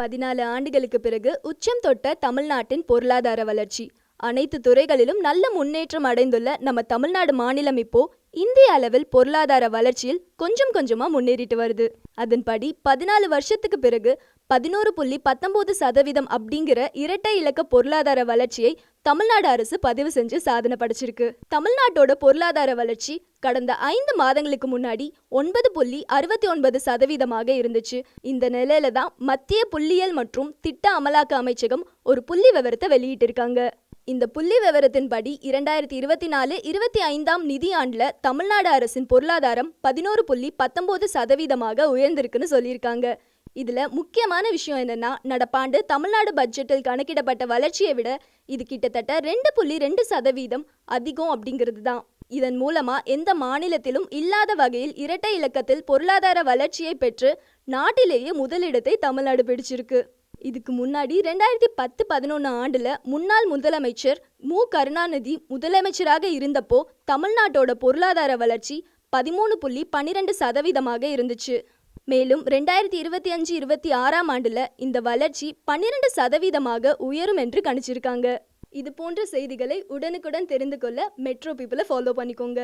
பதினாலு ஆண்டுகளுக்கு பிறகு உச்சம் தொட்ட தமிழ்நாட்டின் பொருளாதார வளர்ச்சி. அனைத்து துறைகளிலும் நல்ல முன்னேற்றம் அடைந்துள்ள நம்ம தமிழ்நாடு மாநிலம் இப்போ இந்திய அளவில் பொருளாதார வளர்ச்சியில் கொஞ்சம் கொஞ்சமா முன்னேறிட்டு வருது. அதன்படி பதினாலு வருஷத்துக்கு பிறகு பதினோரு புள்ளி பத்தொன்பது சதவீதம் அப்படிங்கிற இரட்டை இலக்க பொருளாதார வளர்ச்சியை தமிழ்நாடு அரசு பதிவு செஞ்சு சாதனை படைச்சிருக்கு. தமிழ்நாட்டோட பொருளாதார வளர்ச்சி கடந்த ஐந்து மாதங்களுக்கு முன்னாடி ஒன்பது புள்ளி அறுபத்தி ஒன்பது சதவீதமாக இருந்துச்சு. இந்த நிலையில தான் மத்திய புள்ளியியல் மற்றும் திட்ட அமலாக்க அமைச்சகம் ஒரு புள்ளி விவரத்தை வெளியிட்டிருக்காங்க. இந்த புள்ளி விவரத்தின்படி இரண்டாயிரத்தி இருபத்தி நாலு இருபத்தி ஐந்தாம் நிதியாண்டில் தமிழ்நாடு அரசின் பொருளாதாரம் பதினோரு புள்ளி பத்தொம்போது சதவீதமாக உயர்ந்திருக்குன்னு சொல்லியிருக்காங்க. இதுல முக்கியமான விஷயம் என்னன்னா நடப்பாண்டு தமிழ்நாடு பட்ஜெட்டில் கணக்கிடப்பட்ட வளர்ச்சியை விட இது கிட்டத்தட்ட ரெண்டு புள்ளி ரெண்டு சதவீதம் அதிகம் அப்படிங்கிறது தான். இதன் மூலமா எந்த மாநிலத்திலும் இல்லாத வகையில் இரட்டை இலக்கத்தில் பொருளாதார வளர்ச்சியை பெற்று நாட்டிலேயே முதலிடத்தை தமிழ்நாடு பிடிச்சிருக்கு. இதுக்கு முன்னாடி ரெண்டாயிரத்தி பத்து பதினொன்று ஆண்டில் முன்னாள் முதலமைச்சர் மு. கருணாநிதி முதலமைச்சராக இருந்தப்போ தமிழ்நாட்டோட பொருளாதார வளர்ச்சி பதிமூணு புள்ளி பன்னிரெண்டு சதவீதமாக இருந்துச்சு. மேலும் ரெண்டாயிரத்தி இருபத்தி அஞ்சு இருபத்தி ஆறாம் ஆண்டில் இந்த வளர்ச்சி பன்னிரெண்டு சதவீதமாக உயரும் என்று கணிச்சிருக்காங்க. இது போன்ற செய்திகளை உடனுக்குடன் தெரிந்து கொள்ள மெட்ரோ பீப்புளை ஃபாலோ பண்ணிக்கோங்க.